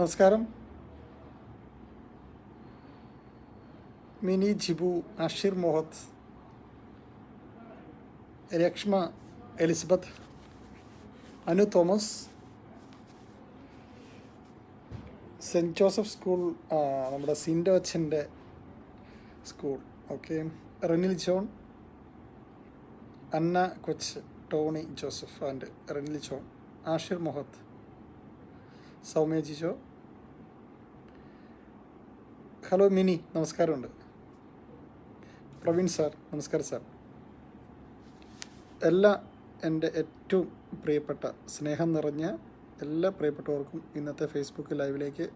നമസ്കാരം. Mini Jibu Ashir Mohath Rakshma Elizabeth Anu Thomas saint Joseph school നമ്മുടെ സിൻഡോ അച്ഛന്റെ സ്കൂൾ. ഓക്കെ. റെനിൽ ജോൺ അന്ന കൊച്ച് Tony Joseph and Renil John Ashir Mohath Soumyaji Jijo hello Mini. നമസ്കാരമുണ്ട്. പ്രവീൺ സാർ നമസ്കാരം സാർ. എല്ലാ എന്റെ ഏറ്റവും പ്രിയപ്പെട്ട സ്നേഹം നിറഞ്ഞ എല്ലാ പ്രിയപ്പെട്ടവർക്കും ഇന്നത്തെ ഫേസ്ബുക്ക് ലൈവിലേക്ക്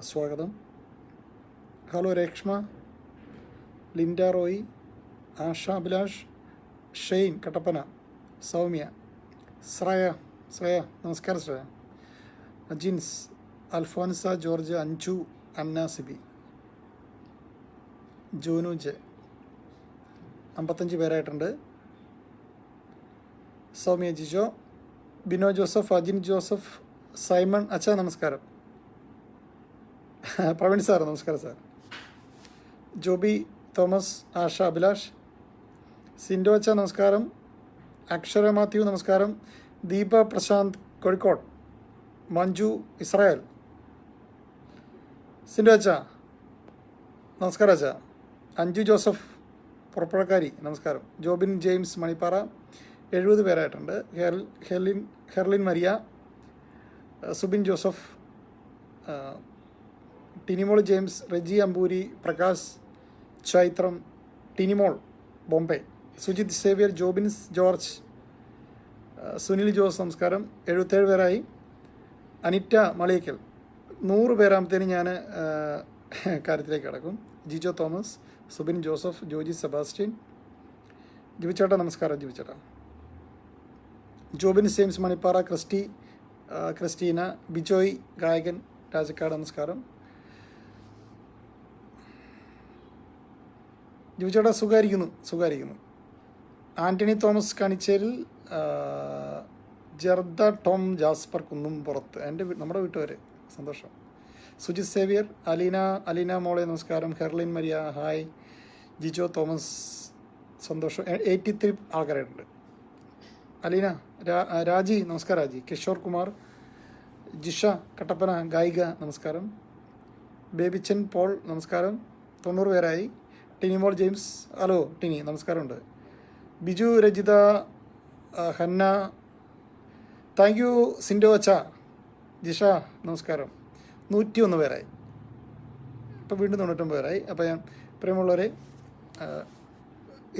സ്വാഗതം. Hello Reshma Linda Roy Asha Abhilash Shane Kattappana Soumya Shreya Shreya നമസ്കാരം ശ്രേയ. അജിൻസ് അൽഫോൻസ ജോർജ് അഞ്ചു അന്ന സിബി ജോനു ജെ അമ്പത്തഞ്ച് പേരായിട്ടുണ്ട്. സൗമ്യ ജിജോ ബിനോ ജോസഫ് അജിൻ ജോസഫ് സൈമൺ അച്ഛാ നമസ്കാരം. പ്രവീൺ സാർ നമസ്കാരം സാർ. ജോബി തോമസ് ആഷ അഭിലാഷ്. സിൻഡോ അച്ഛ നമസ്കാരം. അക്ഷര മാത്യു നമസ്കാരം. ദീപ പ്രശാന്ത് കോഴിക്കോട്. മഞ്ജു ഇസ്രായേൽ. സിൻഡോ അച്ഛ നമസ്കാരം അച്ഛ. അഞ്ജു ജോസഫ് പുറപ്പുഴക്കാരി നമസ്കാരം. ജോബിൻ ജെയിംസ് മണിപ്പാറ എഴുപത് പേരായിട്ടുണ്ട്. ഹെർ Herlin Herlin Maria Subin Joseph Tinimol James Reji Amboori Prakash Chaithram Tinimol Bombay Sujith Xavier Jobins George Sunil Jose നമസ്കാരം. എഴുപത്തേഴ് പേരായി. അനിറ്റ മളിയക്കൽ. നൂറ് പേരാമത്തേന് ഞാൻ കാര്യത്തിലേക്ക് കിടക്കും. Jijo Thomas Subin Joseph Joji Sebastian. ജിബിച്ചേട്ടാ നമസ്കാരം ജിബിച്ചേട്ടാ. ജോബിൻ സെയിംസ് മണിപ്പാറ ക്രിസ്റ്റി ക്രിസ്റ്റീന ബിജോയ് ഗായകൻ രാജക്കാട് നമസ്കാരം. ജിബിച്ചേട്ടാ സുഖമായിരിക്കുന്നു സുഖമായിരിക്കുന്നു ആന്റണി തോമസ് കണിച്ചേരിൽ ജർദ ടോം ജാസ്പർ കുന്നും പുറത്ത് എന്റെ നമ്മുടെ വീട്ടുകാർ സന്തോഷം. സുജിത് സേവിയർ അലീന അലീന മോളെ നമസ്കാരം. Herlin Maria hi. Jijo Thomas സന്തോഷം. എയ്റ്റി ത്രീ ആൾക്കാരായിട്ടുണ്ട്. അലീന രാജി നമസ്കാരം രാജി. കിഷോർ കുമാർ ജിഷ കട്ടപ്പന ഗായിക നമസ്കാരം. ബേബിച്ചൻ പോൾ നമസ്കാരം. തൊണ്ണൂറ് പേരായി. ടിനിമോൾ ജെയിംസ് ഹലോ ടിനി നമസ്കാരമുണ്ട്. Biju Rajitha Hannah. Thank you Sindo അച്ച ജിഷ നമസ്കാരം. നൂറ്റി ഒന്ന് പേരായി. ഇപ്പോൾ വീണ്ടും തൊണ്ണൂറ്റൊമ്പത് പേരായി. അപ്പോൾ ഞാൻ പ്രിയമുള്ളവരെ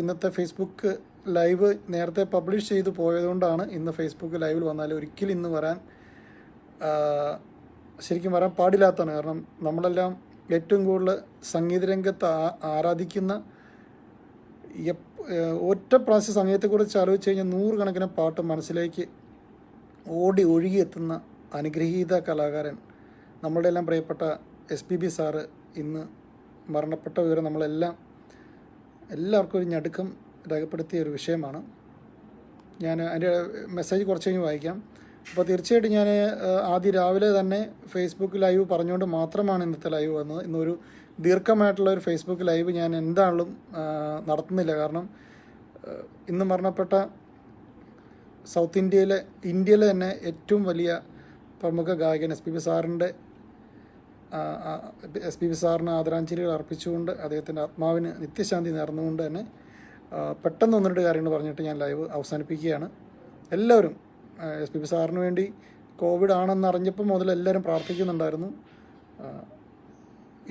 ഇന്നത്തെ ഫേസ്ബുക്ക് ലൈവ് നേരത്തെ പബ്ലിഷ് ചെയ്ത് പോയതുകൊണ്ടാണ് ഇന്ന് ഫേസ്ബുക്ക് ലൈവിൽ വന്നാൽ ഒരിക്കലും ഇന്ന് വരാൻ ശരിക്കും വരാൻ പാടില്ലാത്തതാണ്. കാരണം നമ്മളെല്ലാം ഏറ്റവും കൂടുതൽ സംഗീത രംഗത്ത് ആരാധിക്കുന്ന ഒറ്റ പ്രാവശ്യം സംഗീതത്തെക്കുറിച്ച് ആലോചിച്ച് കഴിഞ്ഞാൽ നൂറുകണക്കിന് പാട്ട് മനസ്സിലേക്ക് ഓടി ഒഴുകിയെത്തുന്ന അനുഗ്രഹീത കലാകാരൻ. നമ്മളുടെ എല്ലാം പ്രിയപ്പെട്ട എസ് പി ബി സാറ് ഇന്ന് മരണപ്പെട്ട വിവരം നമ്മളെല്ലാം എല്ലാവർക്കും ഒരു ഞടുക്കം രേഖപ്പെടുത്തിയ ഒരു വിഷയമാണ്. ഞാൻ അതിന്റെ മെസ്സേജ് കുറച്ച് കഴിഞ്ഞ് വായിക്കാം. അപ്പോൾ തീർച്ചയായിട്ടും ഞാൻ ആദ്യം രാവിലെ തന്നെ ഫേസ്ബുക്ക് ലൈവ് പറഞ്ഞുകൊണ്ട് മാത്രമാണ് ഇന്നത്തെ ലൈവ് വന്നത്. ഇന്നൊരു ദീർഘമായിട്ടുള്ള ഒരു ഫേസ്ബുക്ക് ലൈവ് ഞാൻ എന്താണെങ്കിലും നടത്തുന്നില്ല. കാരണം ഇന്ന് മരണപ്പെട്ട സൗത്ത് ഇന്ത്യയിലെ ഇന്ത്യയിലെ തന്നെ ഏറ്റവും വലിയ പ്രമുഖ ഗായകൻ എസ് പി ബി സാറിന്റെ എസ് പി ബി സാറിന് ആദരാഞ്ജലികൾ അർപ്പിച്ചുകൊണ്ട് അദ്ദേഹത്തിന്റെ ആത്മാവിന് നിത്യശാന്തി നേർന്നുകൊണ്ട് തന്നെ പെട്ടെന്ന് ഒന്ന് രണ്ട് കാര്യങ്ങൾ പറഞ്ഞിട്ട് ഞാൻ ലൈവ് അവസാനിപ്പിക്കുകയാണ്. എല്ലാവരും എസ് പി ബി സാറിന് വേണ്ടി കോവിഡ് ആണെന്ന് അറിഞ്ഞപ്പോൾ മുതൽ എല്ലാവരും പ്രാർത്ഥിക്കുന്നുണ്ടായിരുന്നു.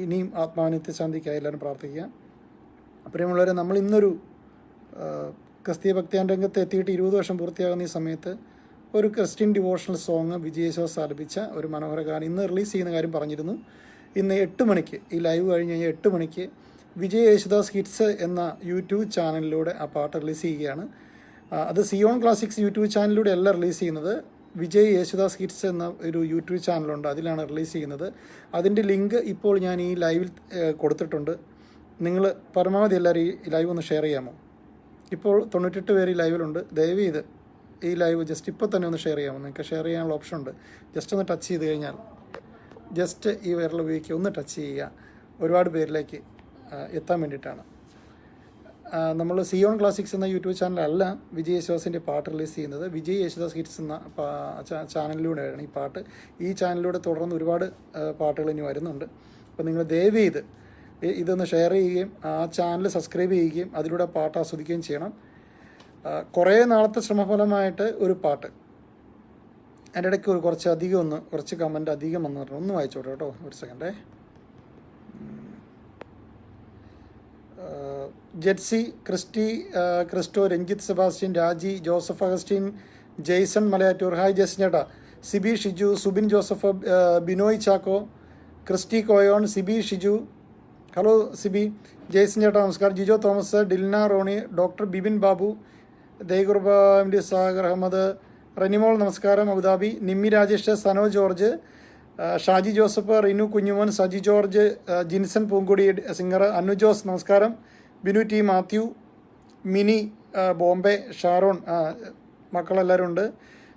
ഇനിയും ആത്മാവിന് നിത്യശാന്തിക്കായി എല്ലാവരും പ്രാർത്ഥിക്കുക. പ്രിയമുള്ളവരെ നമ്മൾ ഇന്നൊരു ക്രിസ്തീയ ഭക്തിയാൻ രംഗത്ത് എത്തിയിട്ട് ഇരുപത് വർഷം പൂർത്തിയാകുന്ന ഈ സമയത്ത് ഒരു ക്രിസ്ത്യൻ ഡിവോഷണൽ സോങ് വിജയശോസ് ആലപിച്ച ഒരു മനോഹര ഗാനം ഇന്ന് റിലീസ് ചെയ്യുന്ന കാര്യം പറഞ്ഞിരുന്നു. ഇന്ന് എട്ട് മണിക്ക് ഈ ലൈവ് കഴിഞ്ഞ് കഴിഞ്ഞാൽ എട്ട് മണിക്ക് വിജയ് യേശുദാസ് ഹിറ്റ്സ് എന്ന യൂട്യൂബ് ചാനലിലൂടെ ആ പാട്ട് റിലീസ് ചെയ്യുകയാണ്. അത് സിയോൺ ക്ലാസിക്സ് യൂട്യൂബ് ചാനലിലൂടെ അല്ല റിലീസ് ചെയ്യുന്നത്. വിജയ് യേശുദാസ് ഹിറ്റ്സ് എന്ന ഒരു യൂട്യൂബ് ചാനലുണ്ട് അതിലാണ് റിലീസ് ചെയ്യുന്നത്. അതിന്റെ ലിങ്ക് ഇപ്പോൾ ഞാൻ ഈ ലൈവിൽ കൊടുത്തിട്ടുണ്ട്. നിങ്ങൾ പരമാവധി എല്ലാവരും ഈ ലൈവ് ഒന്ന് ഷെയർ ചെയ്യാമോ? ഇപ്പോൾ തൊണ്ണൂറ്റെട്ട് പേര് ഈ ലൈവിലുണ്ട് ദയവ് ചെയ്ത് ഈ ലൈവ് ജസ്റ്റ് ഇപ്പോൾ തന്നെ ഒന്ന് ഷെയർ ചെയ്യാമോ? നിങ്ങൾക്ക് ഷെയർ ചെയ്യാനുള്ള ഓപ്ഷൻ ഉണ്ട്. ജസ്റ്റ് ഒന്ന് ടച്ച് ചെയ്ത് കഴിഞ്ഞാൽ ജസ്റ്റ് ഈ വിരൽ ഉപയോഗിക്കുക. ഒന്ന് ടച്ച് ചെയ്യുക. ഒരുപാട് പേരിലേക്ക് എത്താൻ വേണ്ടിയിട്ടാണ്. നമ്മൾ സിയോൺ ക്ലാസിക്സ് എന്ന യൂട്യൂബ് ചാനലല്ല വിജയ് യേശുദാസിന്റെ പാട്ട് റിലീസ് ചെയ്യുന്നത്. വിജയ് യേശുദാസ് ഹിറ്റ്സ് എന്ന ചാനലിലൂടെയാണ് ഈ പാട്ട്. ഈ ചാനലിലൂടെ തുടർന്ന് ഒരുപാട് പാട്ടുകൾ ഇനി വരുന്നുണ്ട്. അപ്പോൾ നിങ്ങൾ ദയവ് ചെയ്ത് ഇതൊന്ന് ഷെയർ ചെയ്യുകയും ആ ചാനൽ സബ്സ്ക്രൈബ് ചെയ്യുകയും അതിലൂടെ പാട്ട് ആസ്വദിക്കുകയും ചെയ്യണം. കുറേ നാളത്തെ ശ്രമഫലമായിട്ട് ഒരു പാട്ട്. അതിന്റെ ഇടയ്ക്ക് ഒരു കുറച്ച് അധികം ഒന്ന് കുറച്ച് കമന്റ് അധികം വന്നു പറഞ്ഞു ഒന്ന് വായിച്ചോട്ടെ കേട്ടോ ഒരു സെക്കൻഡേ Jetsy Christy Christo Ranjith Sebastian Raji Joseph Augustine Jason Malayattoor. Hi ജെസ് ചേട്ടാ. Sibi Shiju Subin Joseph Binoy Chacko Christy Koyon Sibi Shiju. Hello Sibi. Jason ചേട്ടാ നമസ്കാരം. Jijo Thomas Dilna Roni doctor Bibin Babu M Sagar Ahammed Ranimol നമസ്കാരം Abu Dhabi Nimmi Rajesh Sano George Shaji Joseph Rinu Kunjumon Saji George Jinson Poonkudi singer Anu Jose നമസ്കാരം ബിനു ടി മാത്യു മിനി ബോംബെ ഷാരോൺ മക്കളെല്ലാവരും ഉണ്ട്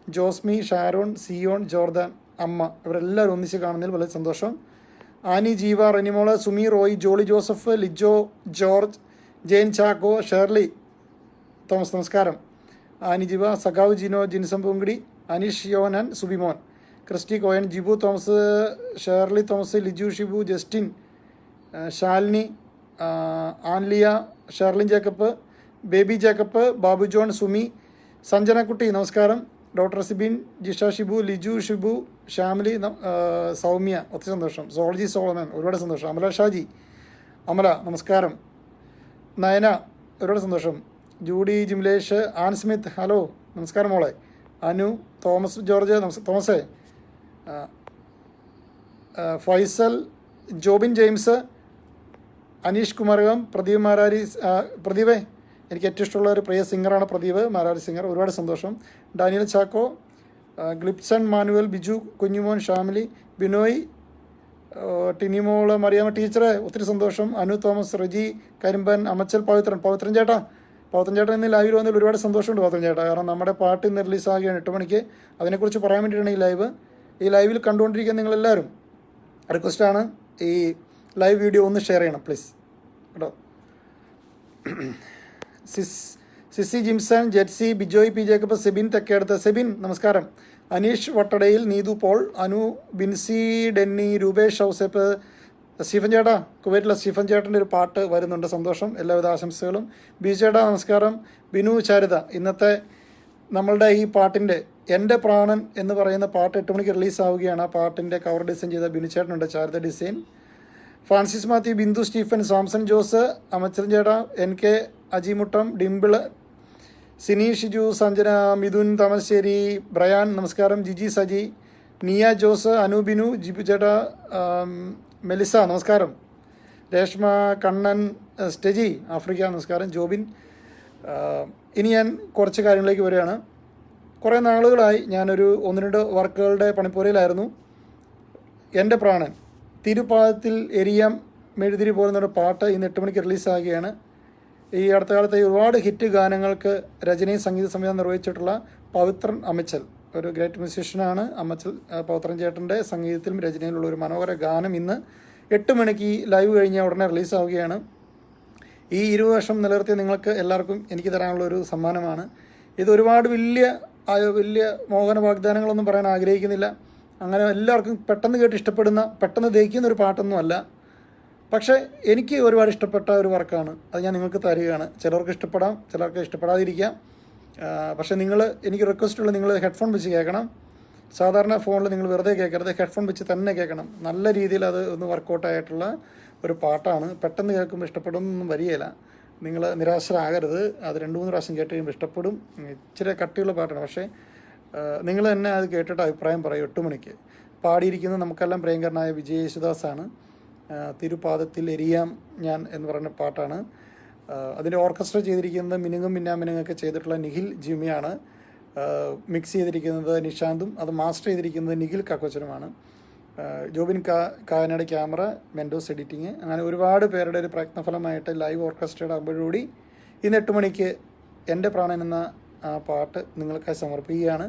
Josmi Sharon Zion Jordan അമ്മ ഇവരെല്ലാവരും ഒന്നിച്ച് കാണുന്നതിൽ വളരെ സന്തോഷം. Annie Jeeva Renimol Sumi Roy Jolly Joseph Lijo George Jain Chacko Shirley Thomas നമസ്കാരം ആനിജിബ സഖാവ് Jino Jinsam Poonkidi Aneesh Yonan Subimon. Christy Koyan Jibu Thomas Shirley Thomas Liju Shibu Justin Shalini Anliya Sherlin Jacob Baby Jacob Babu John Sumi സഞ്ജനക്കുട്ടി നമസ്കാരം. ഡോക്ടർ സിബിൻ ജിഷ ഷിബു ലിജു ഷിബു ഷാമിലി സൗമ്യ. ഒത്തിരി സന്തോഷം. സോളജി സോളമൻ ഒരുപാട് സന്തോഷം. അമല ഷാജി അമല നമസ്കാരം. നയന ഒരുപാട് സന്തോഷം. Judy Jimlesh Ann Smith. Hello നമസ്കാരം മോളെ. അനു തോമസ് ജോർജ് തോമസേ. ഫൈസൽ ജോബിൻ ജെയിംസ് അനീഷ് കുമാരകം പ്രദീപ് മാരാരി പ്രദീപേ എനിക്ക് ഏറ്റവും ഇഷ്ടമുള്ള ഒരു പ്രിയ സിംഗറാണ് പ്രദീപ് മാരാരി സിംഗർ. ഒരുപാട് സന്തോഷം. ഡാനിയൽ ചാക്കോ ഗ്ലിപ്സൺ മാനുവൽ ബിജു കുഞ്ഞുമോൻ ഷാമിലി ബിനോയ് ടിനിമോൾ മറിയാമ്മ ടീച്ചറെ ഒത്തിരി സന്തോഷം. അനു തോമസ് റജി കരിമ്പൻ അമച്ചൽ പവിത്രൻ. പവിത്രൻ ചേട്ടാ ചേട്ടൻ ഇന്ന് ലൈവിൽ വന്നതിൽ ഒരുപാട് സന്തോഷമുണ്ട് പവിത്രൻ ചേട്ടാ കാരണം നമ്മുടെ പാട്ട് ഇന്ന് റിലീസാകുകയാണ് എട്ട് മണിക്ക്. അതിനെക്കുറിച്ച് പറയാൻ വേണ്ടിയിട്ടാണ് ഈ ലൈവ് ഈ ലൈവിൽ കണ്ടുകൊണ്ടിരിക്കുന്ന നിങ്ങളെല്ലാവരും റിക്വസ്റ്റാണ് ഈ ലൈവ് വീഡിയോ ഒന്ന് ഷെയർ ചെയ്യണം പ്ലീസ് കേട്ടോ? സിസ് CC Jimson Jetsy Bijoy P Jacob Sebin തെക്കേടുത്ത്. Sebin നമസ്കാരം. അനീഷ് വട്ടടയിൽ നീതു പോൾ അനു ബിൻസി ഡെന്നി രൂപേഷ് ഔസേപ്പ് സ്റ്റീഫൻ ചേട്ടാ കുവൈറ്റിലെ സ്റ്റീഫൻ ചേട്ടന്റെ ഒരു പാട്ട് വരുന്നുണ്ട്. സന്തോഷം. എല്ലാവിധ ആശംസകളും. ബി ചേട്ടാ നമസ്കാരം. ബിനു ചാരിത ഇന്നത്തെ നമ്മളുടെ ഈ പാട്ടിന്റെ എന്റെ പ്രാണൻ എന്ന് പറയുന്ന പാട്ട് എട്ട് മണിക്ക് റിലീസാവുകയാണ്. ആ പാട്ടിന്റെ കവർ ഡിസൈൻ ചെയ്ത ബിനു ചേട്ടനുണ്ട്. Charitha design. Francis Mathew Bindu Stephen Samson Jose Amachan ചേട്ടാ N K Ajimuttam Dimple Sini Shiju Sanjana Mithun Thamassery Brian നമസ്കാരം ജിജി സജി നിയ ജോസ് അനുബിനു ജിബു ചേട്ടാ മെലിസ നമസ്കാരം. രേഷ്മ കണ്ണൻ സ്റ്റെജി ആഫ്രിക്ക നമസ്കാരം. ജോബിൻ ഇനി ഞാൻ കുറച്ച് കാര്യങ്ങളിലേക്ക് വരികയാണ്. കുറേ നാളുകളായി ഞാനൊരു ഒന്ന് രണ്ട് വർക്കുകളുടെ പണിപ്പുരയിലായിരുന്നു. എന്റെ പ്രാണൻ തിരുപ്പാദത്തിൽ എരിയാം മെഴുതിരി പോകുന്നൊരു പാട്ട് ഇന്ന് എട്ട് മണിക്ക് റിലീസാകുകയാണ്. ഈ അടുത്ത കാലത്തെ ഒരുപാട് ഹിറ്റ് ഗാനങ്ങൾക്ക് രചനയും സംഗീത സംവിധാനം നിർവഹിച്ചിട്ടുള്ള പവിത്രൻ അമിച്ചൽ. ഒരു ഗ്രേറ്റ് മ്യൂസിഷ്യനാണ് അമ്മച്ചൽ ആ, പവിത്രൻ ചേട്ടന്റെ സംഗീതത്തിലും രചനയിലുള്ള ഒരു മനോഹര ഗാനം ഇന്ന് എട്ട് മണിക്ക് ഈ ലൈവ് കഴിഞ്ഞ ഉടനെ റിലീസാവുകയാണ് ഈ ഇരുപത് വർഷം നിലനിർത്തിയ നിങ്ങൾക്ക് എല്ലാവർക്കും എനിക്ക് തരാനുള്ള ഒരു സമ്മാനമാണ്. ഇത് ഒരുപാട് വലിയ വലിയ മോഹന വാഗ്ദാനങ്ങളൊന്നും പറയാൻ ആഗ്രഹിക്കുന്നില്ല. അങ്ങനെ എല്ലാവർക്കും പെട്ടെന്ന് കേട്ട് ഇഷ്ടപ്പെടുന്ന പെട്ടെന്ന് ദഹിക്കുന്ന ഒരു പാട്ടൊന്നും അല്ല. പക്ഷേ എനിക്ക് ഒരുപാട് ഇഷ്ടപ്പെട്ട ഒരു വർക്കാണ് അത് ഞാൻ നിങ്ങൾക്ക് തരികയാണ്. ചിലർക്ക് ഇഷ്ടപ്പെടാം ചിലർക്ക് ഇഷ്ടപ്പെടാതിരിക്കാം. പക്ഷേ നിങ്ങൾ എനിക്ക് റിക്വസ്റ്റ് ഉള്ള നിങ്ങൾ ഹെഡ്ഫോൺ വെച്ച് കേൾക്കണം. സാധാരണ ഫോണിൽ നിങ്ങൾ വെറുതെ കേൾക്കരുത്. ഹെഡ്ഫോൺ വെച്ച് തന്നെ കേൾക്കണം. നല്ല രീതിയിൽ അത് ഒന്ന് വർക്കൗട്ടായിട്ടുള്ള ഒരു പാട്ടാണ്. പെട്ടെന്ന് കേൾക്കുമ്പോൾ ഇഷ്ടപ്പെടുന്നൊന്നും വരികയില്ല. നിങ്ങൾ നിരാശരാകരുത്. അത് രണ്ട് മൂന്ന് പ്രാവശ്യം കേട്ട് കഴിയുമ്പോൾ ഇഷ്ടപ്പെടും. ഇച്ചിരി കട്ടിയുള്ള പാട്ടാണ്. പക്ഷേ നിങ്ങൾ തന്നെ അത് കേട്ടിട്ട് അഭിപ്രായം പറയും. എട്ട് മണിക്ക്. പാടിയിരിക്കുന്നത് നമുക്കെല്ലാം പ്രിയങ്കരനായ വിജയ് യേശുദാസാണ്. തിരുപാദത്തിൽ എരിയാം ഞാൻ എന്ന് പറയുന്ന പാട്ടാണ്. അതിന്റെ ഓർക്കസ്ട്ര ചെയ്തിരിക്കുന്നത് മിനുങ്ങും മിന്നാമിനുങ്ങൊക്കെ ചെയ്തിട്ടുള്ള നിഖിൽ ജിമിയാണ് മിക്സ് ചെയ്തിരിക്കുന്നത് നിഷാന്തും അത് മാസ്റ്റർ ചെയ്തിരിക്കുന്നത് നിഖിൽ കാക്കോച്ചനുമാണ്. ജോബിൻ കാ കാനയുടെ ക്യാമറ മെൻഡോസ് എഡിറ്റിങ് അങ്ങനെ ഒരുപാട് പേരുടെ ഒരു പ്രയത്നഫലമായിട്ട് ലൈവ് ഓർക്കസ്ട്രയുടെ ആകുമ്പോഴുകൂടി ഇന്ന് എട്ട് മണിക്ക് എന്റെ പ്രാണൻ എന്ന പാട്ട് നിങ്ങൾക്കായി സമർപ്പിക്കുകയാണ്.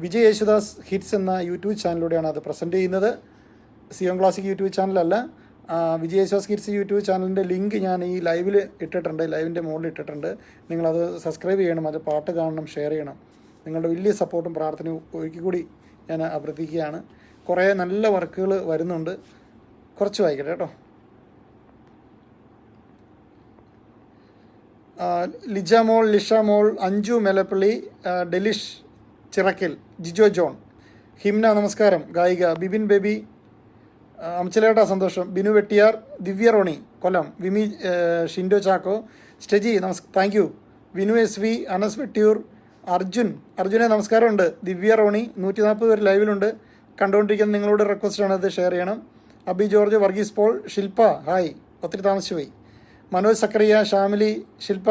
വിജയ് യേശുദാസ് ഹിറ്റ്സ് എന്ന യൂട്യൂബ് ചാനലിലൂടെയാണ് അത് പ്രസന്റ് ചെയ്യുന്നത്. സിയോൺ ക്ലാസിക് യൂട്യൂബ് ചാനലല്ല ആ, കിഡ്സ് യൂട്യൂബ് ചാനലിന്റെ ലിങ്ക് ഞാൻ ഈ ലൈവിൽ ഇട്ടിട്ടുണ്ട് ലൈവിന്റെ മുകളിൽ ഇട്ടിട്ടുണ്ട്. നിങ്ങളത് സബ്സ്ക്രൈബ് ചെയ്യണം അത് പാട്ട് കാണണം ഷെയർ ചെയ്യണം. നിങ്ങളുടെ വലിയ സപ്പോർട്ടും പ്രാർത്ഥനയും ഒരിക്കൽ കൂടി ഞാൻ അഭ്യർത്ഥിക്കുകയാണ്. കുറേ നല്ല വർക്കുകൾ വരുന്നുണ്ട്. കുറച്ച് വായിക്കട്ടെ കേട്ടോ. ആ, ലിജ മോൾ ലിഷ മോൾ അഞ്ജു മെലപ്പള്ളി ഡെലിഷ് ചിറക്കൽ ജിജോ ജോൺ. ഹിംന നമസ്കാരം. ഗായിക ബിബിൻ ബേബി ആ, സന്തോഷം. Binu Vettiyar Divya Roni Kollam. Vimi Shindo Chacko Steji നമസ് thank you Vinu S V Anas Vettiyoor Arjun. അർജുനെ നമസ്കാരമുണ്ട്. ദിവ്യ റോണി നൂറ്റി നാൽപ്പത് പേര് ലൈവിലുണ്ട്. കണ്ടുകൊണ്ടിരിക്കുന്ന നിങ്ങളോട് റിക്വസ്റ്റാണ് അത് ഷെയർ ചെയ്യണം. Abi George Varghese Paul Shilpa hi. ഒത്തിരി താമസിച്ചുപോയി Manoj Sakariya Shamili Shilpa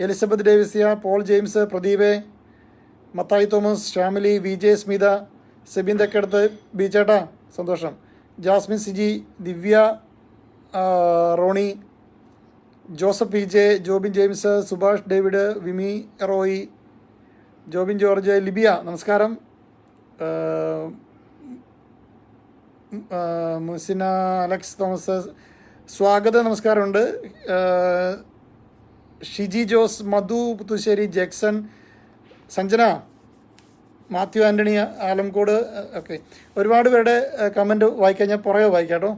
Elizabeth Davisia Paul James Pradeep Mathai Thomas Shamili V J Smitha Sebin Thekkedath ചേട്ടാ സന്തോഷം. Jasmine Siji Divya Rony Joseph P J Jobin James Subhash David Vimi Roy Jobin George Libiya. നമസ്കാരം. Musina Alex Thomas സ്വാഗത നമസ്കാരമുണ്ട്. Shiji Jose Madhu Puthussery Jackson Sanjana Mathew Antony Alamcode ഒക്കെ. ഒരുപാട് പേരുടെ comment വായിക്കാൻ ഞാൻ പുറകെ വായിക്കാട്ടോ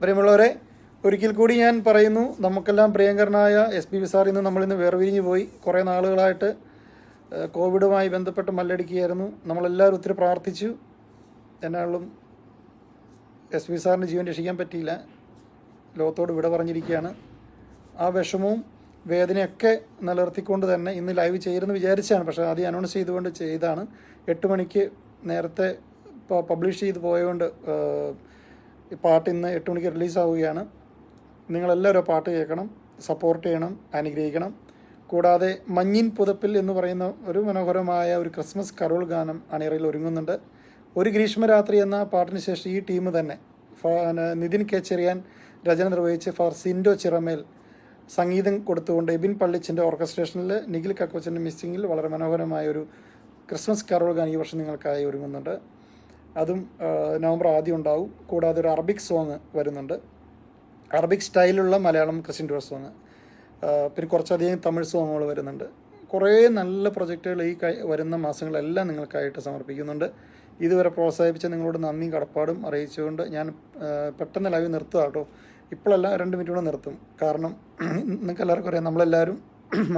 പ്രിയമുള്ളവരെ ഒരിക്കൽ കൂടി ഞാൻ പറയുന്നു നമുക്കെല്ലാം പ്രിയങ്കരനായ എസ് പി ബി നിന്ന് നമ്മളിന്ന് വേർപിരിഞ്ഞു പോയി. കുറേ നാളുകളായിട്ട് കോവിഡുമായി ബന്ധപ്പെട്ട് മല്ലടിക്കുകയായിരുന്നു. നമ്മളെല്ലാവരും ഒത്തിരി പ്രാർത്ഥിച്ചു. എന്നാളും എസ് പി സാറിന് ജീവൻ രക്ഷിക്കാൻ പറ്റിയില്ല. ലോകത്തോട് വിട പറഞ്ഞിരിക്കുകയാണ്. ആ വിഷമവും വേദനയൊക്കെ നിലനിർത്തിക്കൊണ്ട് തന്നെ ഇന്ന് ലൈവ് ചെയ്യുമെന്ന് വിചാരിച്ചാണ്. പക്ഷേ ആദ്യം അനൗൺസ് ചെയ്തുകൊണ്ട് ചെയ്താണ്. എട്ട് മണിക്ക് നേരത്തെ പബ്ലിഷ് ചെയ്ത് പോയതുകൊണ്ട് പാട്ട് ഇന്ന് എട്ട് മണിക്ക് റിലീസാവുകയാണ് നിങ്ങളെല്ലാവരും പാട്ട് കേൾക്കണം സപ്പോർട്ട് ചെയ്യണം അനുഗ്രഹിക്കണം. കൂടാതെ മഞ്ഞിൻ പുതപ്പിൽ എന്ന് പറയുന്ന ഒരു മനോഹരമായ ഒരു ക്രിസ്മസ് കരോൾ ഗാനം അണിയറയിൽ ഒരുങ്ങുന്നുണ്ട്. ഒരു ഗ്രീഷ്മരാത്രി എന്ന പാട്ടിന് ശേഷം ഈ ടീം തന്നെ നിതിൻ കെ ചെറിയാൻ രചന നിർവഹിച്ച് ഫാർ സിൻഡോ ചിറമേൽ സംഗീതം കൊടുത്തുകൊണ്ട് എബിൻ പള്ളിച്ചിന്റെ ഓർക്കസ്ട്രേഷനിൽ നിഖിൽ കക്കോച്ചന്റെ മിസ്സിങ്ങിൽ വളരെ മനോഹരമായ ഒരു ക്രിസ്മസ് കരോൾ ഗാനം ഈ വർഷം നിങ്ങൾക്കായി ഒരുങ്ങുന്നുണ്ട്. അതും നവംബർ ആദ്യം ഉണ്ടാവും. കൂടാതെ ഒരു അറബിക് സോങ് വരുന്നുണ്ട്. അറബിക് സ്റ്റൈലുള്ള മലയാളം ക്രിസ്ത്യൻ ടൂർ സോങ് പിന്നെ കുറച്ചധികം തമിഴ് സോങ്ങുകൾ വരുന്നുണ്ട്. കുറേ നല്ല പ്രൊജക്റ്റുകൾ ഈ വരുന്ന മാസങ്ങളെല്ലാം നിങ്ങൾക്കായിട്ട് സമർപ്പിക്കുന്നുണ്ട്. ഇതുവരെ പ്രോത്സാഹിപ്പിച്ച നിങ്ങളോട് നന്ദിയും കടപ്പാടും അറിയിച്ചുകൊണ്ട് ഞാൻ പെട്ടെന്ന് ലൈവ് നിർത്തുക കേട്ടോ. ഇപ്പോഴല്ല രണ്ട് മിനിറ്റ് കൂടെ നിർത്തും. കാരണം നിങ്ങൾക്ക് എല്ലാവർക്കും അറിയാം നമ്മളെല്ലാവരും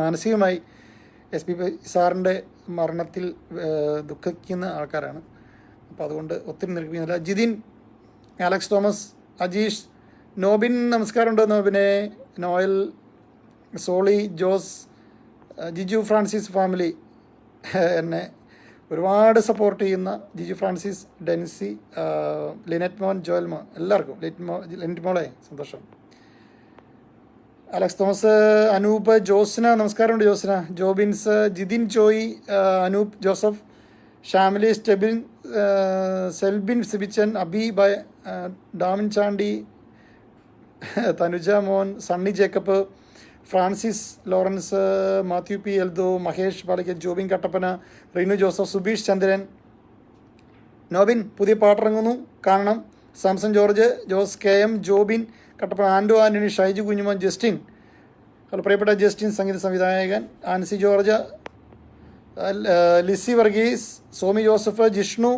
മാനസികമായി എസ് പി സാറിന്റെ മരണത്തിൽ ദുഃഖിക്കുന്ന ആൾക്കാരാണ്. അപ്പോൾ അതുകൊണ്ട് ഒത്തിരി നിൽക്കുന്നില്ല ജിതിൻ അലക്സ് തോമസ് അജീഷ് നോബിൻ നമസ്കാരമുണ്ട് നോബിനെ. Noel Soly Jose Jiju Francis family എന്നെ ഒരുപാട് സപ്പോർട്ട് ചെയ്യുന്ന ജിജു ഫ്രാൻസിസ് ഡെൻസി ലിനറ്റ് മോൻ ജോയൽ മോൻ എല്ലാവർക്കും. ലിറ്റ് മോ ലിനറ്റ് മോളെ സന്തോഷം. അലക്സ് തോമസ് അനൂപ് ജോസ്ന നമസ്കാരമുണ്ട് Josna. Jobins Jithin Joy Anoop Joseph Shamili Stebin Selbin Sibichan Abi by Damin Chandy Thanuja മോൻ Sunny Jacob Francis Lawrence Mathew P Eldho Mahesh Palikkal Jobin Kattappana Rinu Joseph Subeesh Chandran. Nobin പുതിയ പാട്ടിറങ്ങുന്നു. കാണണം Samson George Jose K M Jobin Kattappana Ando Antony Shaiju Kunjumon Justin. Hello പ്രിയപ്പെട്ട Justin സംഗീത സംവിധായകൻ Ancy George Lissy Varghese Somi Joseph Jishnu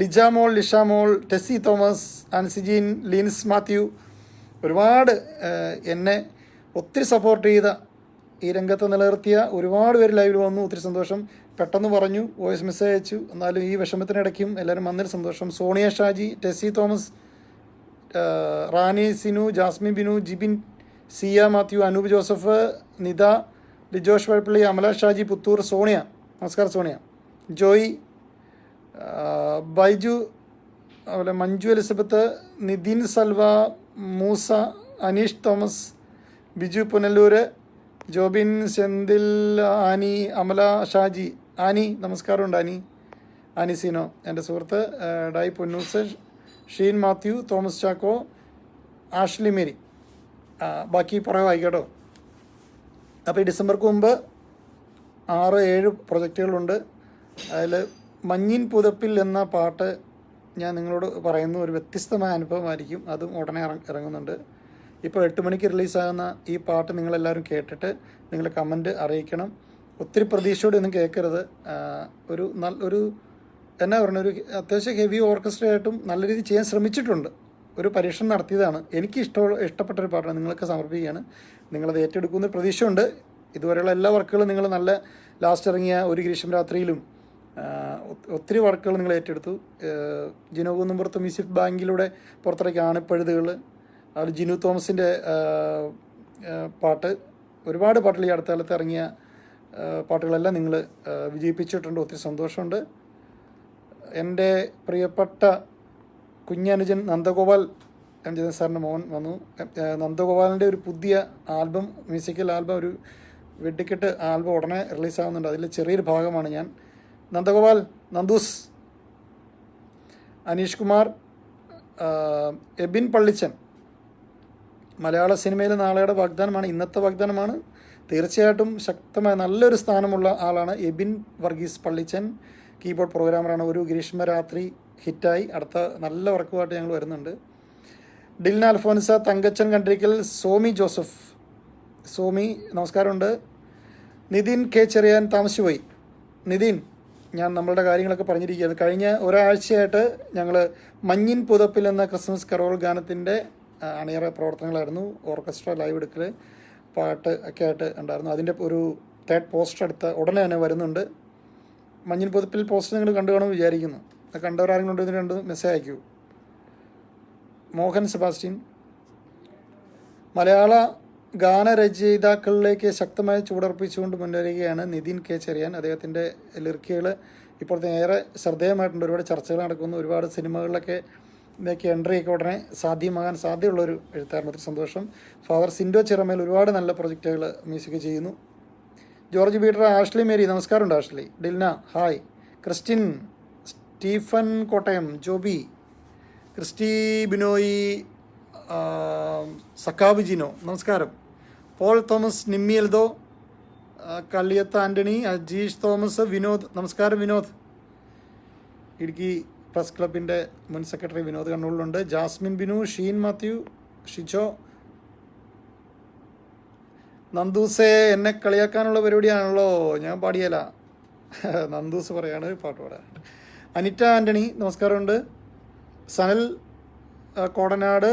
Lijamol Lishamol മോൾ Tessy Thomas ആൻസിജീൻ Lins Mathew. ഒരുപാട് എന്നെ ഒത്തിരി സപ്പോർട്ട് ചെയ്ത ഈ രംഗത്ത് നിലനിർത്തിയ ഒരുപാട് പേര് ലൈവിൽ വന്നു. ഒത്തിരി സന്തോഷം. പെട്ടെന്ന് പറഞ്ഞു വോയിസ് മെസ്സേജ് അയച്ചു. എന്നാലും ഈ വിഷമത്തിനിടയ്ക്കും എല്ലാവരും വന്നൊരു സന്തോഷം. Sonia Shaji Tessy Thomas Rani Sinu Jasmine Binu Jibin Siya Mathew Anoop Joseph Nitha Lijosh Vazhappally Amala Shaji Puthur Sonia. നമസ്കാരം സോണിയ. ജോയി ബൈജു അതുപോലെ Manju Elizabeth Nithin Salva Moosa Aneesh Thomas Biju Punalur Jobin Senthil Annie Amala Shaji. Annie നമസ്കാരമുണ്ട് Annie. Annie Sino എന്റെ സുഹൃത്ത്. Dai Ponnus Sheen Mathew Thomas Chacko Ashley Mary. ബാക്കി ബാക്കി പുറകെ കേട്ടോ. അപ്പോൾ ഈ ഡിസംബർക്ക് മുമ്പ് ആറ് ഏഴ് പ്രൊജക്റ്റുകളുണ്ട്. അതിൽ മഞ്ഞിൻ പുതപ്പിൽ എന്ന പാട്ട് ഞാൻ നിങ്ങളോട് പറയുന്ന ഒരു വ്യത്യസ്തമായ അനുഭവമായിരിക്കും. അതും ഉടനെ ഇറങ്ങുന്നുണ്ട്. ഇപ്പോൾ എട്ട് മണിക്ക് റിലീസാകുന്ന ഈ പാട്ട് നിങ്ങളെല്ലാവരും കേട്ടിട്ട് നിങ്ങൾ കമന്റ് അറിയിക്കണം. ഒത്തിരി പ്രതീക്ഷയോടെ ഒന്നും കേൾക്കരുത്. ഒരു നല്ല ഒരു എന്നാ പറഞ്ഞ ഒരു അത്യാവശ്യം ഹെവി ഓർക്കസ്ട്രയായിട്ടും നല്ല രീതിയിൽ ചെയ്യാൻ ശ്രമിച്ചിട്ടുണ്ട്. ഒരു പരീക്ഷണം നടത്തിയതാണ്. എനിക്ക് ഇഷ്ടമുള്ള ഇഷ്ടപ്പെട്ട ഒരു പാട്ടാണ്. നിങ്ങൾക്ക് സമർപ്പിക്കുകയാണ്. നിങ്ങളത് ഏറ്റെടുക്കുമെന്ന് പ്രതീക്ഷയുണ്ട്. ഇതുവരെയുള്ള എല്ലാ വർക്കുകളും നിങ്ങൾ നല്ല ലാസ്റ്റ് ഇറങ്ങിയ ഒരു ഗ്രീഷ്മ രാത്രിയിലും ഒത്തിരി വർക്കുകൾ നിങ്ങൾ ഏറ്റെടുത്തു. ജിനോ കുന്നുംപുറത്ത് മ്യൂസിക് ബാങ്കിലൂടെ പുറത്തിറക്കിയ ആണിപ്പഴുതുകൾ അത് ജിനു തോമസിന്റെ പാട്ട് ഒരുപാട് പാട്ടുകൾ ഈ അടുത്ത കാലത്ത് ഇറങ്ങിയ പാട്ടുകളെല്ലാം നിങ്ങൾ വിജയിപ്പിച്ചിട്ടുണ്ട്. ഒത്തിരി സന്തോഷമുണ്ട്. എന്റെ പ്രിയപ്പെട്ട കുഞ്ഞനുജൻ നന്ദഗോപാൽ എം. ജയൻ സാറിന്റെ മോൻ വന്നു. നന്ദഗോപാലിന്റെ ഒരു പുതിയ ആൽബം മ്യൂസിക്കൽ ആൽബം ഒരു വെടിക്കെട്ട് ആൽബം ഉടനെ റിലീസാകുന്നുണ്ട്. അതിൽ ചെറിയൊരു ഭാഗമാണ് ഞാൻ. നന്ദഗോപാൽ നന്ദൂസ് അനീഷ് കുമാർ എബിൻ പള്ളിച്ചൻ മലയാള സിനിമയിൽ നാളെയുടെ വാഗ്ദാനമാണ് ഇന്നത്തെ വാഗ്ദാനമാണ്. തീർച്ചയായിട്ടും ശക്തമായ നല്ലൊരു സ്ഥാനമുള്ള ആളാണ് എബിൻ വർഗീസ് പള്ളിച്ചൻ. കീബോർഡ് പ്രോഗ്രാമറാണ് ഒരു ഗ്രീഷ്മരാത്രി ഹിറ്റായി. അടുത്ത നല്ല വർക്കുമായിട്ട് ഞങ്ങൾ വരുന്നുണ്ട്. ഡിൽന അൽഫോൻസ തങ്കച്ചൻ കണ്ടിരിക്കൽ സോമി ജോസഫ്. സോമി നമസ്കാരമുണ്ട്. നിതിൻ കെ ചെറിയാൻ താമസിച്ചുപോയി നിതിൻ ഞാൻ നമ്മളുടെ കാര്യങ്ങളൊക്കെ പറഞ്ഞിരിക്കുകയാണ്. കഴിഞ്ഞ ഒരാഴ്ചയായിട്ട് ഞങ്ങൾ മഞ്ഞിൻ പുതപ്പിൽ എന്ന ക്രിസ്മസ് കറോൾ ഗാനത്തിന്റെ അണിയറ പ്രവർത്തനങ്ങളായിരുന്നു. ഓർക്കസ്ട്ര ലൈവ് എടുക്കൽ പാട്ട് ഒക്കെ ആയിട്ട് ഉണ്ടായിരുന്നു. അതിന്റെ ഒരു തേർഡ് പോസ്റ്റർ എടുത്ത ഉടനെ തന്നെ വരുന്നുണ്ട്. മഞ്ഞിൻ പൊതുപ്പിൽ പോസ്റ്റർ നിങ്ങൾ കണ്ടു കാണുമെന്ന് വിചാരിക്കുന്നു. കണ്ടവരാരെങ്കിലും ഉണ്ടോ ഇതിന് രണ്ട് മെസ്സേജ് അയക്കൂ. മോഹൻ സെബാസ്റ്റ്യൻ. മലയാള ഗാനരചയിതാക്കളിലേക്ക് ശക്തമായി ചൂടർപ്പിച്ചുകൊണ്ട് മുന്നേറുകയാണ് നിതിൻ കെ ചെറിയാൻ. അദ്ദേഹത്തിന്റെ ലിറിക്കുകൾ ഇപ്പോഴത്തെ ഏറെ ശ്രദ്ധേയമായിട്ടുണ്ട്. ഒരുപാട് ചർച്ചകൾ നടക്കുന്നു. ഒരുപാട് സിനിമകളിലൊക്കെ ഇതിലേക്ക് എൻട്രി ഒക്കെ ഉടനെ സാധ്യമാകാൻ സാധ്യതയുള്ളൊരു എഴുത്തായിരുന്നു ഒത്തിരി സന്തോഷം. ഫാദർ സിൻഡോ ചിറമേൽ ഒരുപാട് നല്ല പ്രൊജക്റ്റുകൾ മ്യൂസിക് ചെയ്യുന്നു. ജോർജ് പീറ്റർ ആഷ്ലി മേരി നമസ്കാരമുണ്ട് Ashley. Dilna hi Christin Stephen Kottayam Joby. Christy Binoy Sakab Jino നമസ്കാരം. Paul Thomas Nimmi Eldho Kalliyath Antony Ajeesh Thomas Vinod നമസ്കാരം വിനോദ്. ഇടുക്കി പ്രസ് ക്ലബിന്റെ മുൻ സെക്രട്ടറി വിനോദ് കണ്ണൂരിലുണ്ട്. ജാസ്മിൻ ബിനു ഷീൻ മാത്യു ഷിജോ നന്ദൂസേ എന്നെ കളിയാക്കാനുള്ള പരിപാടിയാണല്ലോ. ഞാൻ പാടിയല്ല നന്ദൂസ് പറയാണ് പാട്ട് പാടാൻ. അനിറ്റ ആന്റണി നമസ്കാരമുണ്ട്. സനൽ കോടനാട്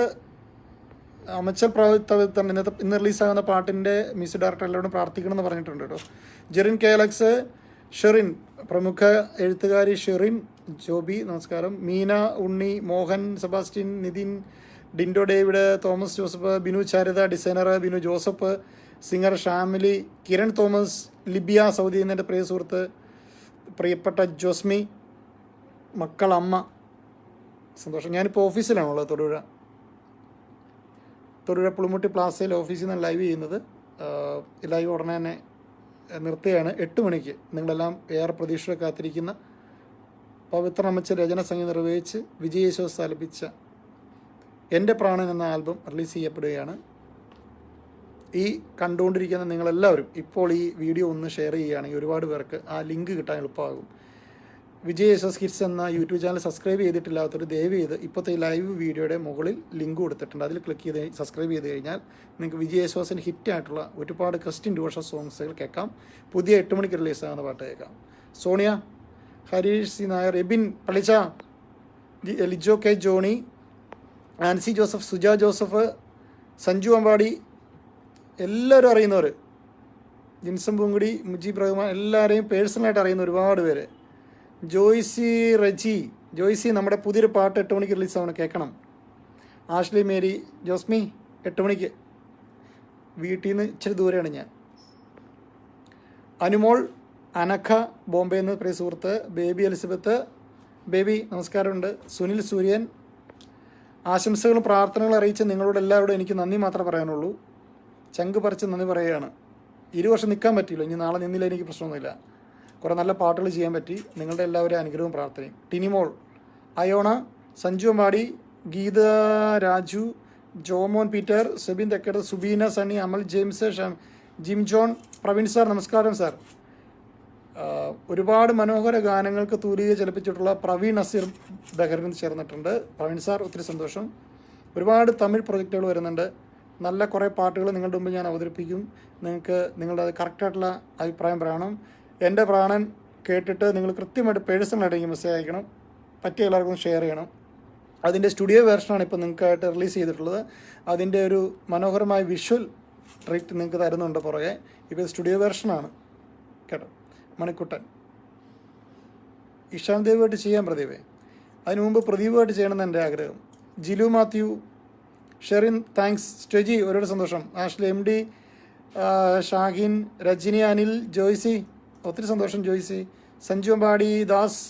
അമച്ചൽ പ്രവർത്തനം ഇന്നത്തെ ഇന്ന് റിലീസാകുന്ന പാട്ടിന്റെ മ്യൂസിക് ഡയറക്ടർ എല്ലാവരും പ്രാർത്ഥിക്കണം എന്ന് പറഞ്ഞിട്ടുണ്ട് കേട്ടോ. ജെറിൻ കേലക്സ് ഷെറിൻ പ്രമുഖ എഴുത്തുകാരി ഷെറിൻ ജോബി നമസ്കാരം. Meena Unni Mohan Sebastian Nithin Dindo David Thomas Joseph Binu Charitha designer Binu Joseph singer Shamili Kiran Thomas Libiya Saudi എന്നെ പ്രിയ സുഹൃത്ത് പ്രിയപ്പെട്ട ജോസ്മി മക്കൾ അമ്മ സന്തോഷം. ഞാനിപ്പോൾ ഓഫീസിലാണുള്ളത് തൊടുപുഴ. തൊടുപുഴ പുളിമുട്ടി പ്ലാസയിൽ ഓഫീസിൽ നിന്ന് ലൈവ് ചെയ്യുന്നത്. ലൈവ് ഉടനെ തന്നെ നിർത്തുകയാണ്. എട്ട് മണിക്ക് നിങ്ങളെല്ലാം ഏറെ പ്രതീക്ഷ കാത്തിരിക്കുന്ന പവിത്ര അമ്മച്ച രചന സംഗീതം നിർവഹിച്ച് വിജയേശ്വസ് ആലപിച്ച എന്റെ പ്രാണൻ എന്ന ആൽബം റിലീസ് ചെയ്യപ്പെടുകയാണ്. ഈ കണ്ടുകൊണ്ടിരിക്കുന്ന നിങ്ങളെല്ലാവരും ഇപ്പോൾ ഈ വീഡിയോ ഒന്ന് ഷെയർ ചെയ്യുകയാണെങ്കിൽ ഒരുപാട് പേർക്ക് ആ ലിങ്ക് കിട്ടാൻ എളുപ്പമാകും. വിജയ് യശസ് കിഡ്സ് എന്ന യൂട്യൂബ് ചാനൽ സബ്സ്ക്രൈബ് ചെയ്തിട്ടില്ലാത്തവർ ദയവ് ചെയ്ത് ഇപ്പോഴത്തെ ലൈവ് വീഡിയോയുടെ മുകളിൽ ലിങ്ക് കൊടുത്തിട്ടുണ്ട്. അതിൽ ക്ലിക്ക് ചെയ്ത് സബ്സ്ക്രൈബ് ചെയ്ത് കഴിഞ്ഞാൽ നിങ്ങൾക്ക് വിജയ് ഹിറ്റ് ഹിറ്റായിട്ടുള്ള ഒരുപാട് ക്രിസ്ത്യൻ ഡിവോഷൻ സോങ്സുകൾ കേൾക്കാം. പുതിയ എട്ട് മണിക്ക് റിലീസാകുന്ന പാട്ട് കേൾക്കാം. Sonia Harish C Nair Ebin Palicha Lijo K Johnny Ancy Joseph Suja Joseph Sanju Ambadi എല്ലാവരും അറിയുന്നവർ ജിൻസം പൂങ്കുടി മുജീബ് റഹ്മാൻ എല്ലാവരെയും പേഴ്സണലായിട്ട് അറിയുന്ന ഒരുപാട് പേര്. ജോയ്സി റജി. ജോയ്സി നമ്മുടെ പുതിയൊരു പാട്ട് എട്ട് മണിക്ക് റിലീസ് ആവണം കേൾക്കണം. ആഷ്ലി മേരി ജോസ്മി എട്ട് മണിക്ക്. വീട്ടിൽ നിന്ന് ഇച്ചിരി ദൂരെയാണ് ഞാൻ. അനുമോൾ അനഖ ബോംബെ എന്ന് പ്രിയ സുഹൃത്ത് ബേബി എലിസബത്ത്. ബേബി നമസ്കാരമുണ്ട്. സുനിൽ സൂര്യൻ. ആശംസകളും പ്രാർത്ഥനകളും അറിയിച്ച് നിങ്ങളോട് എല്ലാവരോടും എനിക്ക് നന്ദി മാത്രമേ പറയാനുള്ളൂ. ചങ്ക് പറിച്ച് നന്ദി പറയുകയാണ്. ഇരു വർഷം നിൽക്കാൻ പറ്റില്ല ഇനി നാളെ നിന്നില്ല എനിക്ക് പ്രശ്നമൊന്നുമില്ല. കുറേ നല്ല പാട്ടുകൾ ചെയ്യാൻ പറ്റി. നിങ്ങളുടെ എല്ലാവരും അനുഗ്രഹവും പ്രാർത്ഥനയും. Tinimol Ayona Sanju Ambadi Geetha Raju Jomon Peter Sebin Thekkad Subeena Sunny Amal James Jim John Praveen sir നമസ്കാരം സാർ. ഒരുപാട് മനോഹര ഗാനങ്ങൾക്ക് തൂലിക ചലിപ്പിച്ചിട്ടുള്ള പ്രവീൺ നസീർ ബഹറിന് ചേർന്നിട്ടുണ്ട്. പ്രവീൺ സാർ ഒത്തിരി സന്തോഷം. ഒരുപാട് തമിഴ് പ്രൊജക്റ്റുകൾ വരുന്നുണ്ട്. നല്ല കുറേ പാട്ടുകൾ നിങ്ങളുടെ മുമ്പ് ഞാൻ അവതരിപ്പിക്കും. നിങ്ങൾക്ക് നിങ്ങളുടെ കറക്റ്റായിട്ടുള്ള അഭിപ്രായം പറയണം. എന്റെ പ്രാണൻ കേട്ടിട്ട് നിങ്ങൾ കൃത്യമായിട്ട് പേഴ്സണലായിട്ട് എനിക്ക് മെസ്സേജ് അയക്കണം. പറ്റിയ എല്ലാവർക്കും ഷെയർ ചെയ്യണം. അതിന്റെ സ്റ്റുഡിയോ വേർഷനാണ് ഇപ്പോൾ നിങ്ങൾക്കായിട്ട് റിലീസ് ചെയ്തിട്ടുള്ളത്. അതിന്റെ ഒരു മനോഹരമായ വിഷ്വൽ ട്രീറ്റ് നിങ്ങൾക്ക് തരുന്നുണ്ട് പുറകെ. ഇപ്പോൾ സ്റ്റുഡിയോ വേർഷനാണ് കേട്ടോ? മണിക്കുട്ടൻ. ഇഷാന്ത് ദേവുമായിട്ട് ചെയ്യാൻ പ്രദീപേ. അതിനു മുമ്പ് പ്രദീപുമായിട്ട് ചെയ്യണമെന്ന് എന്റെ ആഗ്രഹം. ജിലു മാത്യു. ഷെറിൻ താങ്ക്സ് സ്റ്റെജി ഒരുപാട് സന്തോഷം. Ashley M D Shahin Rajani Anil Joycy ഒത്തിരി സന്തോഷം ജോയിസി. സഞ്ജു അമ്പാടി ദാസ്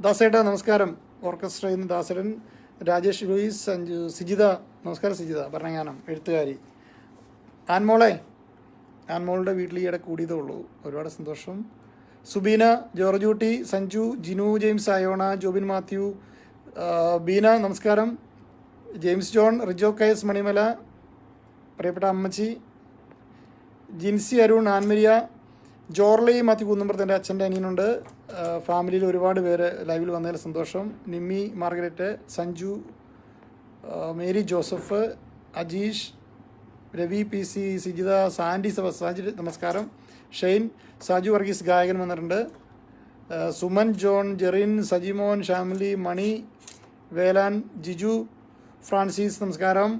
ദാസേട്ട നമസ്കാരം. ഓർക്കസ്ട്രയിൽ നിന്ന് ദാസേടൻ രാജേഷ് ലൂയിസ് സഞ്ജു സിജിത. നമസ്കാരം സിജിത. ഭരണഗാനം എഴുത്തുകാരി. ആൻമോളെ ആൻമോളുടെ വീട്ടിൽ ഈയിടെ കൂടിയതേ ഉള്ളൂ. ഒരുപാട് സന്തോഷം. Subeena George Ooty Sanju Jinu James Ayona Jobin Mathew Beena നമസ്കാരം. ജെയിംസ് ജോൺ റിജോ കയസ് മണിമല പ്രിയപ്പെട്ട അമ്മച്ചി ജിൻസി അരുൺ ആൻമരിയ ജോർലി മാത്യു കുന്നമ്പുറത്തിന്റെ അച്ഛന്റെ അനിയനുണ്ട്. ഫാമിലിയിൽ ഒരുപാട് പേര് ലൈവിൽ വന്നതിൽ സന്തോഷം. Nimmi Margaret Sanju Mary Joseph Ajeesh Ravi P C Sijitha Sandy Saji നമസ്കാരം. ഷെയ്ൻ സാജു വർഗീസ് ഗായകൻ വന്നിട്ടുണ്ട്. സുമൻ ജോൺ ജെറിൻ സജിമോൻ ഷാമിലി മണി വേലാൻ ജിജു ഫ്രാൻസിസ് നമസ്കാരം.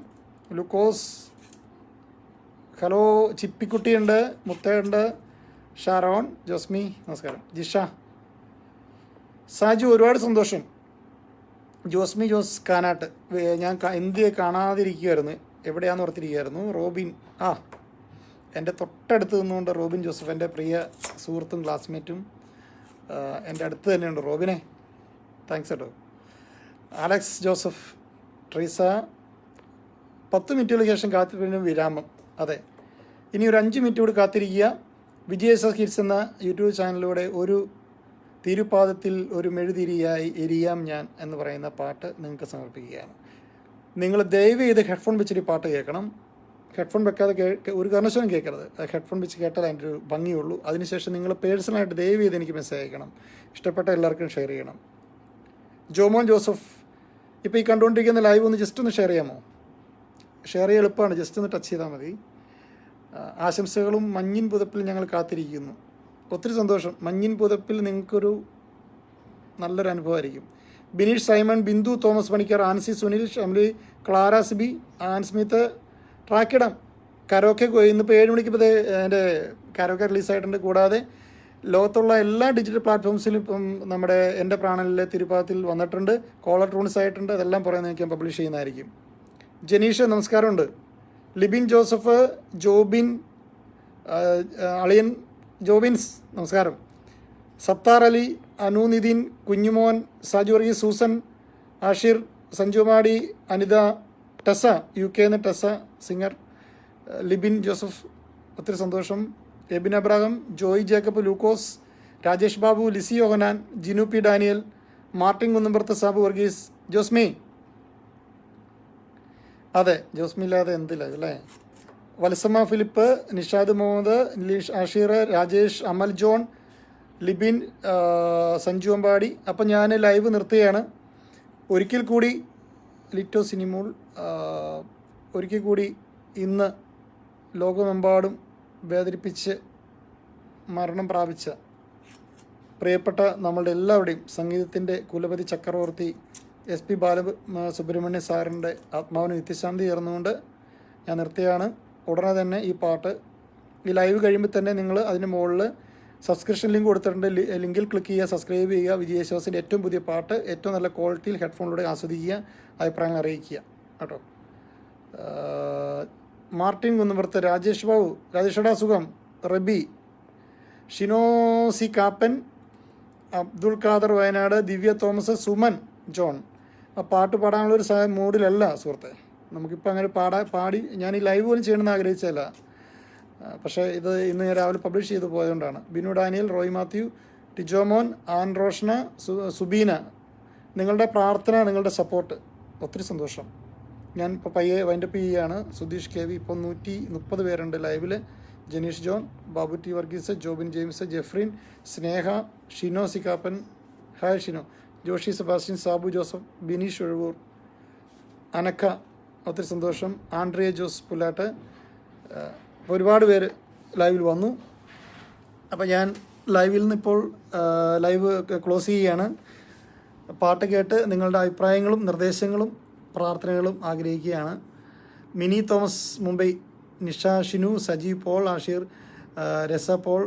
ലുക്കോസ് ഹലോ ചിപ്പിക്കുട്ടിയുണ്ട് മുത്തയുണ്ട്. ഷാരോൺ ജോസ്മി നമസ്കാരം. ജിഷ. സാജു ഒരുപാട് സന്തോഷം. ജോസ്മി ജോസ് കാനാട്ട്. ഞാൻ ഇന്ത്യയെ കാണാതിരിക്കുമായിരുന്നു എവിടെയാന്ന് ഓർത്തിരിക്കുകയായിരുന്നു റോബിൻ. ആ എന്റെ തൊട്ടടുത്ത് നിന്നുകൊണ്ട് റോബിൻ ജോസഫ് എന്റെ പ്രിയ സുഹൃത്തും ക്ലാസ്മേറ്റും എന്റെ അടുത്ത് തന്നെയുണ്ട്. റോബിനെ താങ്ക്സ് കേട്ടോ അലക്സ് ജോസഫ് ട്രീസ പത്ത് മിനിറ്റുകൾക്ക് ശേഷം കാത്തിരിക്കുന്ന വിരാമം. അതെ. ഇനി ഒരു അഞ്ച് മിനിറ്റ് കൂടി കാത്തിരിക്കുക. വിജയ കിഡ്സ് എന്ന യൂട്യൂബ് ചാനലിലൂടെ ഒരു തിരുപാദത്തിൽ ഒരു മെഴുതിരിയായി എരിയാം ഞാൻ എന്ന് പറയുന്ന പാട്ട് നിങ്ങൾക്ക് സമർപ്പിക്കുകയാണ്. നിങ്ങൾ ദയവ് ചെയ്ത് ഹെഡ്ഫോൺ വെച്ചിട്ട് പാട്ട് കേൾക്കണം. ഹെഡ്ഫോൺ വെക്കാതെ കേൾക്കുക ഒരു കാരണവശാലും കേൾക്കരുത്. ഹെഡ്ഫോൺ വെച്ച് കേട്ടാൽ അതിന്റെ ഒരു ഭംഗിയുള്ളൂ. അതിനുശേഷം നിങ്ങൾ പേഴ്സണലായിട്ട് ദയവ് ചെയ്ത് എനിക്ക് മെസ്സേജ് അയക്കണം. ഇഷ്ടപ്പെട്ട എല്ലാവർക്കും ഷെയർ ചെയ്യണം. ജോമോൻ ജോസഫ് ഇപ്പോൾ ഈ കണ്ടുകൊണ്ടിരിക്കുന്ന ലൈവ് ഒന്ന് ജസ്റ്റ് ഒന്ന് ഷെയർ ചെയ്യാമോ? ഷെയർ ചെയ്യാൻ എളുപ്പമാണ്. ജസ്റ്റ് ഒന്ന് ടച്ച് ചെയ്താൽ മതി. ആശംസകളും മഞ്ഞിൻ പുതപ്പിൽ ഞങ്ങൾ കാത്തിരിക്കുന്നു. ഒത്തിരി സന്തോഷം. മഞ്ഞിൻ പുതപ്പിൽ നിങ്ങൾക്കൊരു നല്ലൊരു അനുഭവമായിരിക്കും. Bineesh Simon Bindu Thomas Panicker Ancy Sunil Shamli Clara Siby Ann Smith ട്രാക്കിടാം karaoke ഇന്നിപ്പോൾ ഏഴ് മണിക്ക് ഇപ്പോൾ എന്റെ കരോക്കെ റിലീസായിട്ടുണ്ട്. കൂടാതെ ലോകത്തുള്ള എല്ലാ ഡിജിറ്റൽ പ്ലാറ്റ്ഫോംസിലും ഇപ്പം നമ്മുടെ എന്റെ പ്രാണലിലെ തിരുപ്പാത്തിൽ വന്നിട്ടുണ്ട്. കോളർ ട്യൂൺസ് ആയിട്ടുണ്ട്. അതെല്ലാം പറയുന്നത് ഞാൻ പബ്ലിഷ് ചെയ്യുന്നതായിരിക്കും. ജനീഷ് നമസ്കാരമുണ്ട്. ലിബിൻ ജോസഫ് ജോബിൻ അളിയൻ ജോബിൻസ് നമസ്കാരം. Sathar Ali Anu Nithin Kunjumon Saju Varghese Susan Ashir Sanjumadi Anitha Tessa U K നിന്ന് ടെസ സിംഗർ ലിബിൻ ജോസഫ് ഒത്തിരി സന്തോഷം. Ebin Abraham Joy Jacob Lukose Rajesh Babu Lissy Yohannan Jinu P Daniel Martin Kunnampurath Sabu Varghese Josmi. അതെ ജോസ്മില്ലാതെ എന്തില്ല അല്ലേ? Valsamma Philip Nishad Muhammad Nileesh Asheer Rajesh Amal John Libin Sanju Ambadi. അപ്പം ഞാൻ live നിർത്തുകയാണ്. ഒരിക്കൽ കൂടി ലിറ്റോ സിനിമോൾ ഒരിക്കൽ കൂടി ഇന്ന് ലോകമെമ്പാടും വേദനിപ്പിച്ച് മരണം പ്രാപിച്ച പ്രിയപ്പെട്ട നമ്മളുടെ എല്ലാവരുടെയും സംഗീതത്തിന്റെ കുലപതി ചക്രവർത്തി എസ് പി ബാല സുബ്രഹ്മണ്യ സാറിന്റെ ആത്മാവിന് നിത്യശാന്തി ചേർന്നുകൊണ്ട് ഞാൻ നിർത്തിയാണ് ഉടനെ തന്നെ ഈ പാട്ട് ഈ ലൈവ് കഴിയുമ്പോൾ തന്നെ നിങ്ങൾ അതിന് മുകളിൽ സബ്സ്ക്രിപ്ഷൻ ലിങ്ക് കൊടുത്തിട്ടുണ്ട്. ലിങ്കിൽ ക്ലിക്ക് ചെയ്യുക സബ്സ്ക്രൈബ് ചെയ്യുക വിജയശ്വാസിന്റെ ഏറ്റവും പുതിയ പാട്ട് ഏറ്റവും നല്ല ക്വാളിറ്റിയിൽ ഹെഡ്ഫോണിലൂടെ ആസ്വദിക്കുക അഭിപ്രായങ്ങൾ അറിയിക്കുക. കേട്ടോ. മാർട്ടിൻ കുന്നമ്പുറത്ത് രാജേഷ് ബാബു രാജേഷടാ സുഖം? റബി ഷിനോസി കാപ്പൻ അബ്ദുൾ ഖാദർ വയനാട് ദിവ്യ തോമസ് സുമൻ ജോൺ. ആ പാട്ട് പാടാനുള്ളൊരു മൂഡിലല്ല സുഹൃത്തെ. നമുക്കിപ്പോൾ അങ്ങനെ പാടാ പാടി ഞാൻ ഈ ലൈവ് പോലും ചെയ്യണമെന്ന് ആഗ്രഹിച്ചതല്ല. ആ, പക്ഷേ ഇത് ഇന്ന് ഞാൻ രാവിലെ പബ്ലിഷ് ചെയ്ത് പോയതുകൊണ്ടാണ്. Binu Daniel Roy Mathew Tijomon Ann Roshna Subeena. നിങ്ങളുടെ പ്രാർത്ഥന നിങ്ങളുടെ സപ്പോർട്ട് ഒത്തിരി സന്തോഷം. ഞാൻ ഇപ്പോൾ പയ്യെ വൈൻഡപ്പ് ചെയ്യുകയാണ് സുധീഷ് കെ വി ഇപ്പോൾ നൂറ്റി മുപ്പത് പേരുണ്ട് ലൈവിൽ Janeesh John Babu T Varghese Jobin James Jefrin Sneha Shino Sikkappan hi Shino. Joshy Sebastian Sabu Joseph Bineesh Ozhuvoor അനക്ക ഒത്തിരി സന്തോഷം. ആൻഡ്രിയ ജോസ് പുല്ലാട്ട്. ഒരുപാട് പേര് ലൈവിൽ വന്നു. അപ്പോൾ ഞാൻ ലൈവിൽ നിന്ന് ഇപ്പോൾ ലൈവ് ക്ലോസ് ചെയ്യുകയാണ്. പാട്ട് കേട്ട് നിങ്ങളുടെ അഭിപ്രായങ്ങളും നിർദ്ദേശങ്ങളും പ്രാർത്ഥനകളും ആഗ്രഹിക്കുകയാണ്. Mini Thomas Mumbai Nisha Shinu Sajeev Paul Asheer Rasa Paul.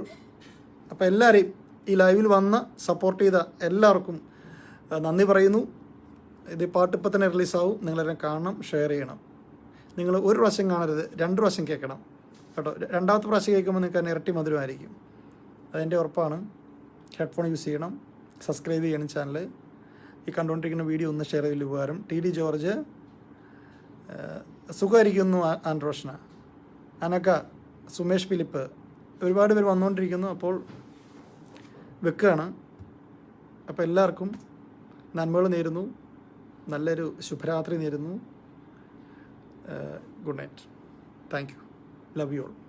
അപ്പോൾ എല്ലാവരെയും ഈ ലൈവിൽ വന്ന് സപ്പോർട്ട് ചെയ്ത എല്ലാവർക്കും നന്ദി പറയുന്നു. ഇത് പാട്ട് ഇപ്പം തന്നെ റിലീസാവും. നിങ്ങളെല്ലാം കാണണം ഷെയർ ചെയ്യണം. നിങ്ങൾ ഒരു പ്രാവശ്യം കാണരുത് രണ്ട് പ്രാവശ്യം കേൾക്കണം. കേട്ടോ രണ്ടാമത്തെ പ്രാവശ്യം കേൾക്കുമ്പോൾ നിങ്ങൾക്ക് അതിന് ഇരട്ടി മധുരമായിരിക്കും. അതെന്റെ ഉറപ്പാണ്. ഹെഡ്ഫോൺ യൂസ് ചെയ്യണം സബ്സ്ക്രൈബ് ചെയ്യണം ചാനൽ ഈ കണ്ടുകൊണ്ടിരിക്കുന്ന വീഡിയോ ഒന്ന് ഷെയർ ചെയ്യൽ ഉപകാരം. ടി ഡി ജോർജ് സുഖമായിരിക്കുന്നു ആൻഡ്രോഷന അനക്ക സുമേഷ് ഫിലിപ്പ് ഒരുപാട് പേര് വന്നുകൊണ്ടിരിക്കുന്നു. അപ്പോൾ വെക്കുകയാണ്. അപ്പോൾ എല്ലാവർക്കും നന്മകൾ നേരുന്നു. നല്ലൊരു ശുഭരാത്രി നേരുന്നു. Good night. Thank you. Love you all